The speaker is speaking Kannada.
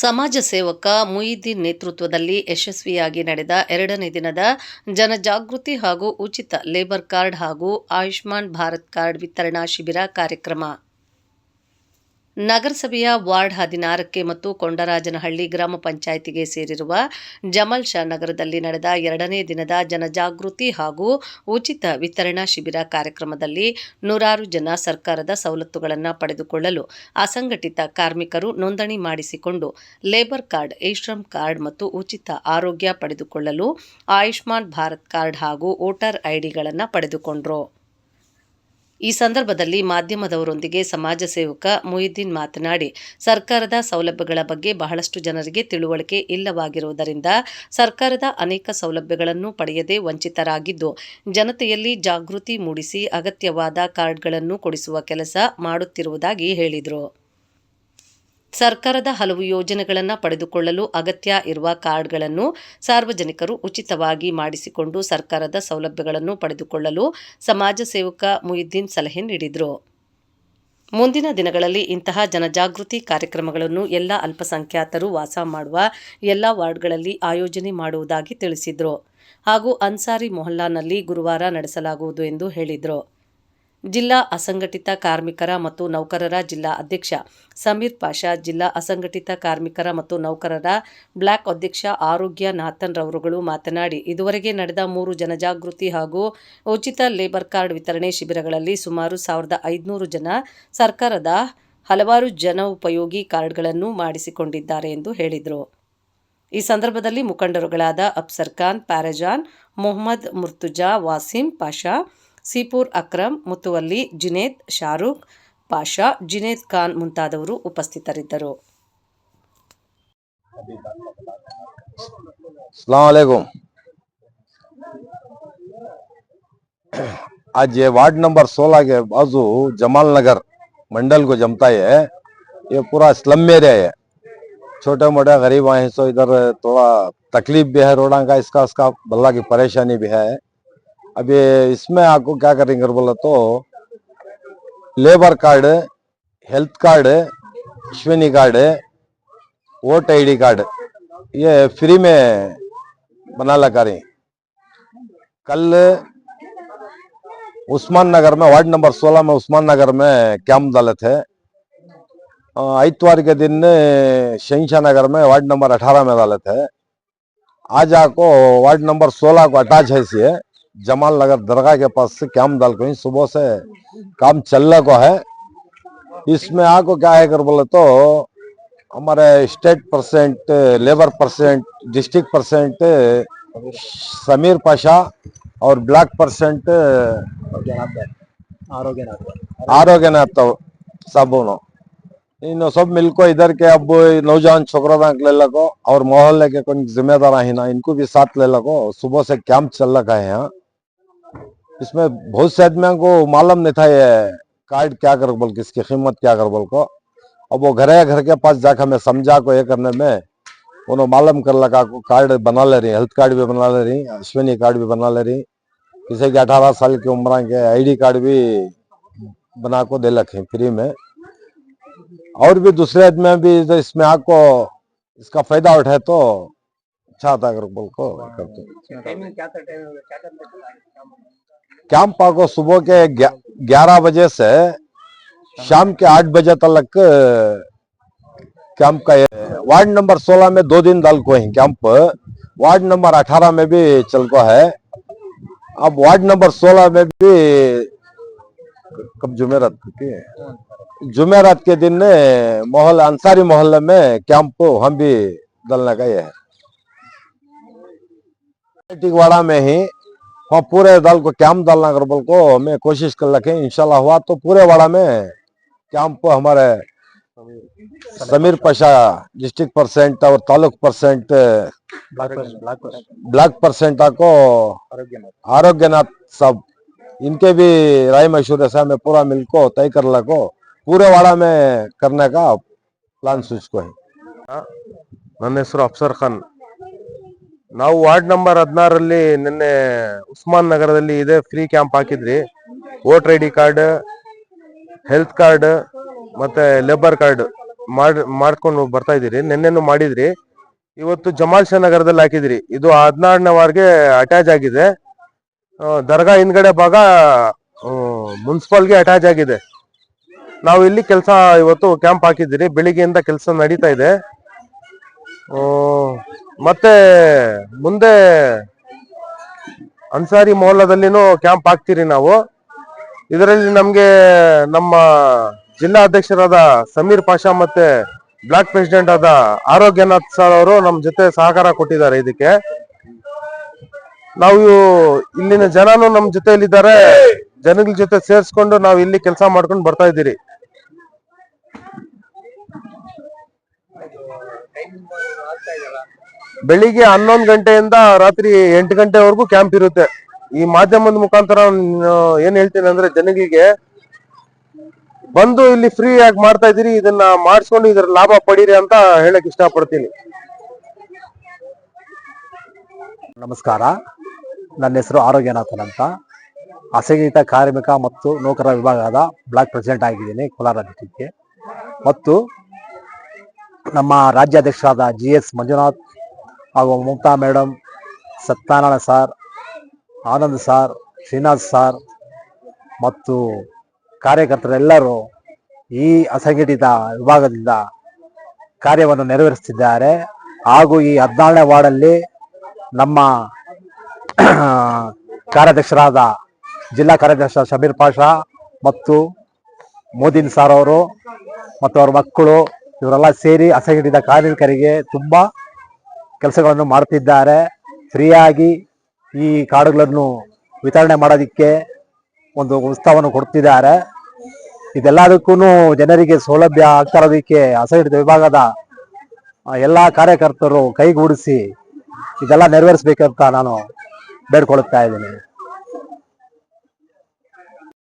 ಸಮಾಜ ಸೇವಕ ಮುಯಿದ್ದೀನ್ ನೇತೃತ್ವದಲ್ಲಿ ಯಶಸ್ವಿಯಾಗಿ ನಡೆದ ಎರಡನೇ ದಿನದ ಜನಜಾಗೃತಿ ಹಾಗೂ ಉಚಿತ ಲೇಬರ್ ಕಾರ್ಡ್ ಹಾಗೂ ಆಯುಷ್ಮಾನ್ ಭಾರತ್ ಕಾರ್ಡ್ ವಿತರಣಾ ಶಿಬಿರ ಕಾರ್ಯಕ್ರಮ. ನಗರಸಭೆಯ ವಾರ್ಡ್ ಹದಿನಾರಕ್ಕೆ ಮತ್ತು ಕೊಂಡರಾಜನಹಳ್ಳಿ ಗ್ರಾಮ ಪಂಚಾಯಿತಿಗೆ ಸೇರಿರುವ ಜಮಲ್ ಶಾ ನಗರದಲ್ಲಿ ನಡೆದ ಎರಡನೇ ದಿನದ ಜನಜಾಗೃತಿ ಹಾಗೂ ಉಚಿತ ವಿತರಣಾ ಶಿಬಿರ ಕಾರ್ಯಕ್ರಮದಲ್ಲಿ ನೂರಾರು ಜನ ಸರ್ಕಾರದ ಸವಲತ್ತುಗಳನ್ನು ಪಡೆದುಕೊಳ್ಳಲು ಅಸಂಘಟಿತ ಕಾರ್ಮಿಕರು ನೋಂದಣಿ ಮಾಡಿಸಿಕೊಂಡು ಲೇಬರ್ ಕಾರ್ಡ್, ಇ-ಶ್ರಮ್ ಕಾರ್ಡ್ ಮತ್ತು ಉಚಿತ ಆರೋಗ್ಯ ಪಡೆದುಕೊಳ್ಳಲು ಆಯುಷ್ಮಾನ್ ಭಾರತ್ ಕಾರ್ಡ್ ಹಾಗೂ ವೋಟರ್ ಐಡಿಗಳನ್ನು ಪಡೆದುಕೊಂಡರು. ಈ ಸಂದರ್ಭದಲ್ಲಿ ಮಾಧ್ಯಮದವರೊಂದಿಗೆ ಸಮಾಜ ಸೇವಕ ಮುಯಿದ್ದೀನ್ ಮಾತನಾಡಿ, ಸರ್ಕಾರದ ಸೌಲಭ್ಯಗಳ ಬಗ್ಗೆ ಬಹಳಷ್ಟು ಜನರಿಗೆ ತಿಳುವಳಿಕೆ ಇಲ್ಲವಾಗಿರುವುದರಿಂದ ಸರ್ಕಾರದ ಅನೇಕ ಸೌಲಭ್ಯಗಳನ್ನು ಪಡೆಯದೆ ವಂಚಿತರಾಗಿದ್ದು, ಜನತೆಯಲ್ಲಿ ಜಾಗೃತಿ ಮೂಡಿಸಿ ಅಗತ್ಯವಾದ ಕಾರ್ಡ್ಗಳನ್ನು ಕೊಡಿಸುವ ಕೆಲಸ ಮಾಡುತ್ತಿರುವುದಾಗಿ ಹೇಳಿದರು. ಸರ್ಕಾರದ ಹಲವು ಯೋಜನೆಗಳನ್ನು ಪಡೆದುಕೊಳ್ಳಲು ಅಗತ್ಯ ಇರುವ ಕಾರ್ಡ್ಗಳನ್ನು ಸಾರ್ವಜನಿಕರು ಉಚಿತವಾಗಿ ಮಾಡಿಸಿಕೊಂಡು ಸರ್ಕಾರದ ಸೌಲಭ್ಯಗಳನ್ನು ಪಡೆದುಕೊಳ್ಳಲು ಸಮಾಜ ಸೇವಕ ಮುಯಿದ್ದೀನ್ ಸಲಹೆ ನೀಡಿದರು. ಮುಂದಿನ ದಿನಗಳಲ್ಲಿ ಇಂತಹ ಜನಜಾಗೃತಿ ಕಾರ್ಯಕ್ರಮಗಳನ್ನು ಎಲ್ಲ ಅಲ್ಪಸಂಖ್ಯಾತರು ವಾಸ ಮಾಡುವ ಎಲ್ಲ ವಾರ್ಡ್ಗಳಲ್ಲಿ ಆಯೋಜನೆ ಮಾಡುವುದಾಗಿ ತಿಳಿಸಿದರು ಹಾಗೂ ಅನ್ಸಾರಿ ಮೊಹಲ್ಲಾನಲ್ಲಿ ಗುರುವಾರ ನಡೆಸಲಾಗುವುದು ಎಂದು ಹೇಳಿದರು. ಜಿಲ್ಲಾ ಅಸಂಘಟಿತ ಕಾರ್ಮಿಕರ ಮತ್ತು ನೌಕರರ ಜಿಲ್ಲಾ ಅಧ್ಯಕ್ಷ ಸಮೀರ್ ಪಾಷಾ, ಜಿಲ್ಲಾ ಅಸಂಘಟಿತ ಕಾರ್ಮಿಕರ ಮತ್ತು ನೌಕರರ ಬ್ಲಾಕ್ ಅಧ್ಯಕ್ಷ ಆರೋಗ್ಯ ನಾಥನ್ ರವರುಗಳು ಮಾತನಾಡಿ, ಇದುವರೆಗೆ ನಡೆದ ಮೂರು ಜನಜಾಗೃತಿ ಹಾಗೂ ಉಚಿತ ಲೇಬರ್ ಕಾರ್ಡ್ ವಿತರಣೆ ಶಿಬಿರಗಳಲ್ಲಿ ಸುಮಾರು ಸಾವಿರದ ಐದುನೂರು ಜನ ಸರ್ಕಾರದ ಹಲವಾರು ಜನೋಪಯೋಗಿ ಕಾರ್ಡ್ಗಳನ್ನು ಮಾಡಿಸಿಕೊಂಡಿದ್ದಾರೆ ಎಂದು ಹೇಳಿದರು. ಈ ಸಂದರ್ಭದಲ್ಲಿ ಮುಖಂಡರುಗಳಾದ ಅಫ್ಸರ್ ಖಾನ್, ಪ್ಯಾರಜಾನ್, ಮೊಹಮ್ಮದ್ ಮುರ್ತುಜಾ, ವಾಸಿಂ, ಪಾಷಾ ಸೀಪೂರ್ ಅಕ್ರಮ್ ಮುತುವಲ್ಲಿ ಜುನೇದ್ ಶಾರೂಕ್ ಪಾಷಾ ಜುನೇದ್ ಖಾನ್ ಮುಂತಾದವರು ಉಪಸ್ಥಿತರಿದ್ದರು सलामकुम आज ये वार्ड नंबर 16 के बाजू जमाल नगर मंडल को जमता है ये पूरा स्लम एरिया है छोटे मोटे गरीब हैं सो इधर थोड़ा तकलीफ भी है रोडा का इसका उसका बल्ला की परेशानी भी है ये इसमें आपको क्या करेंगे बोला तो labour card health card Ashwini card vote ID card ये फ्री में बना लगा रही कल उस्मान नगर में, वार्ड नंबर 16 में उस्मान नगर में कैंप डाले थे इतवार के दिन शहशाह नगर में वार्ड नंबर 18 में डाले थे आज आपको वार्ड नंबर 16 को अटैच है जमाल नगर दरगाह के पास से क्या डाल को सुबह से काम चलने को है? इसमें आपको क्या है कर बोले तो हमारे state percent labour percent district percent Sameer Pasha और ब्लैक परसेंट आरोग्यनाथ तो साबुन इन सब मिलको इधर के अब नौजवान छोकरा ले लगो और मोहल्ले के कुछ जिम्मेदार है ना इनको भी साथ ले लगो सुबह से कैंप चल रखा है यहाँ इसमें बहुत से आदमियों को मालूम नहीं था ये कार्ड क्या कर बोल के इसकी कीमत क्या कर बोल को। अब वो घर घर के पास जाकर मैं समझा को ये करने में। उन्होंने मालूम कर लगा को कार्ड बना ले रही, हेल्थ कार्ड भी बना ले रही, अश्विनी कार्ड भी बना ले रही। किसी के अठारह साल की उम्र के आईडी कार्ड भी बना को दे रखे फ्री में। और भी दूसरे आदमी भी तो इसमें आपको इसका फ़ायदा उठाए तो अच्छा था अगर बोल को करते। कैंप आपको सुबह के ग्यारह बजे से शाम के आठ बजे तक कैंप का वार्ड नंबर 16 में दो दिन दल को है कैंप। वार्ड नंबर 18 में भी चल को है। अब वार्ड नंबर 16 में भी कब जुमेरात की जुमेरात के दिन ने मोहल्ला अंसारी मोहल्ले में कैंप हम भी का ये है। टिकवाड़ा में ही हाँ पूरे दल को कैंप डालना कर बोल को मैं कोशिश कर रखे इंशाल्लाह हुआ तो पूरे वाड़ा में कैंप हमारे समीर पाशा डिस्ट्रिक्ट परसेंट और तालुक परसेंट ब्लॉक परसेंट को आरोग्यनाथ साहब इनके भी राय मशूरे से हमें पूरा मिल को तय कर लको पूरे वाड़ा में करने का प्लान सोच को है ನನ್ನ ಹೆಸರು ಅಫ್ಸರ್ ಖಾನ್ ನಾವು ವಾರ್ಡ್ ನಂಬರ್ ಹದಿನಾರಲ್ಲಿ ನಿನ್ನೆ ಉಸ್ಮಾನ್ ನಗರದಲ್ಲಿ ಇದೆ ಫ್ರೀ ಕ್ಯಾಂಪ್ ಹಾಕಿದ್ರಿ voter I D card health card ಮತ್ತೆ ಲೇಬರ್ ಕಾರ್ಡ್ ಮಾಡ್, ಮಾಡ್ಕೊಂಡು ಬರ್ತಾ ಇದ್ದೀರಿ. ನಿನ್ನೆನು ಮಾಡಿದ್ರಿ. ಇವತ್ತು ಜಮಾಲ್ ಶಾ ನಗರದಲ್ಲಿ ಹಾಕಿದ್ರಿ. ಇದು ಹದಿನಾರನೇ ವಾರ್ಗೆ ಅಟ್ಯಾಚ್ ಆಗಿದೆ. ದರ್ಗಾ ಹಿಂದ್ಗಡೆ ಭಾಗ ಮುನ್ಸಿಪಲ್ಗೆ ಅಟ್ಯಾಚ್ ಆಗಿದೆ. ನಾವು ಇಲ್ಲಿ ಕೆಲಸ ಇವತ್ತು ಕ್ಯಾಂಪ್ ಹಾಕಿದ್ದೀರಿ. ಬೆಳಿಗ್ಗೆಯಿಂದ ಕೆಲಸ ನಡೀತಾ ಇದೆ. ಮತ್ತೆ ಮುಂದೆ ಅನ್ಸಾರಿ ಮೊಹಲ್ಲದಲ್ಲಿನೂ ಕ್ಯಾಂಪ್ ಹಾಕ್ತೀರಿ ನಾವು. ಇದರಲ್ಲಿ ನಮ್ಗೆ ನಮ್ಮ ಜಿಲ್ಲಾ ಅಧ್ಯಕ್ಷರಾದ ಸಮೀರ್ ಪಾಷಾ ಮತ್ತೆ ಬ್ಲಾಕ್ ಪ್ರೆಸಿಡೆಂಟ್ ಆದ ಆರೋಗ್ಯನಾಥ್ ಸರ್ ಅವರು ನಮ್ಮ ಜೊತೆ ಸಹಕಾರ ಕೊಟ್ಟಿದ್ದಾರೆ ಇದಕ್ಕೆ. ನಾವು ಇಲ್ಲಿನ ಜನನು ನಮ್ಮ ಜೊತೆಯಲ್ಲಿದ್ದಾರೆ. ಜನಗಳ ಜೊತೆ ಸೇರಿಸ್ಕೊಂಡು ನಾವು ಇಲ್ಲಿ ಕೆಲಸ ಮಾಡ್ಕೊಂಡು ಬರ್ತಾ ಇದ್ದೀರಿ. ಬೆಳಿಗ್ಗೆ ಹನ್ನೊಂದು ಗಂಟೆಯಿಂದ ರಾತ್ರಿ ಎಂಟು ಗಂಟೆವರೆಗೂ ಕ್ಯಾಂಪ್ ಇರುತ್ತೆ. ಈ ಮಾಧ್ಯಮದ ಮುಖಾಂತರ ಏನ್ ಹೇಳ್ತೀನಿ ಅಂದ್ರೆ ಜನಗಳಿಗೆ ಬಂದು ಇಲ್ಲಿ ಫ್ರೀ ಆಗಿ ಮಾಡ್ತಾ ಇದೀರಿ ಇದನ್ನ ಮಾಡಿಸ್ಕೊಂಡು ಇದರ ಲಾಭ ಪಡೀರಿ ಅಂತ ಹೇಳಕ್ ಇಷ್ಟಪಡ್ತೀನಿ. ನಮಸ್ಕಾರ. ನನ್ನ ಹೆಸರು ಆರೋಗ್ಯನಾಥನ್ ಅಂತ. ಅಸಂಘಟಿತ ಕಾರ್ಮಿಕ ಮತ್ತು ನೌಕರ ವಿಭಾಗದ ಬ್ಲಾಕ್ ಪ್ರೆಸಿಡೆಂಟ್ ಆಗಿದ್ದೀನಿ ಕೋಲಾರ ಡಿಸ್ಟಿಕ್ಗೆ. ಮತ್ತು ನಮ್ಮ ರಾಜ್ಯಾಧ್ಯಕ್ಷರಾದ ಜಿ ಎಸ್ ಮಂಜುನಾಥ್ ಹಾಗೂ Mamata madam Satyanarayana sir, Anand sir, Srinath sir ಮತ್ತು ಕಾರ್ಯಕರ್ತರೆಲ್ಲರೂ ಈ ಅಸಂಘಟಿತ ವಿಭಾಗದಿಂದ ಕಾರ್ಯವನ್ನು ನೆರವೇರಿಸುತ್ತಿದ್ದಾರೆ. ಹಾಗೂ ಈ ಹದಿನಾರನೇ ವಾರ್ಡಲ್ಲಿ ನಮ್ಮ ಕಾರ್ಯಾಧ್ಯಕ್ಷರಾದ ಜಿಲ್ಲಾ ಕಾರ್ಯಾಧ್ಯಕ್ಷ ಶಬೀರ್ ಪಾಷಾ ಮತ್ತು ಮೋದಿನ್ ಸಾರ್ ಅವರು ಮತ್ತು ಅವರ ಮಕ್ಕಳು ಇವರೆಲ್ಲ ಸೇರಿ ಅಸಂಘಟಿತ ಕಾರ್ಮಿಕರಿಗೆ ತುಂಬಾ ಕೆಲಸಗಳನ್ನು ಮಾಡುತ್ತಿದ್ದಾರೆ. ಫ್ರೀಯಾಗಿ ಈ ಕಾರ್ಡುಗಳನ್ನು ವಿತರಣೆ ಮಾಡೋದಕ್ಕೆ ಒಂದು ಉತ್ಸಾಹವನ್ನು ಕೊಡ್ತಿದ್ದಾರೆ ಇದೆಲ್ಲದಕ್ಕೂ ಜನರಿಗೆ ಸೌಲಭ್ಯ ಆಗ್ತಾ ಇರೋದಕ್ಕೆ ಅಸಹಿತ ವಿಭಾಗದ ಎಲ್ಲ ಎಲ್ಲಾ ಕಾರ್ಯಕರ್ತರು ಕೈಗೂಡಿಸಿ ಇದೆಲ್ಲ ನೆರವೇರಿಸಬೇಕಂತ ನಾನು ಬೇಡ್ಕೊಳ್ತಾ ಇದ್ದೀನಿ.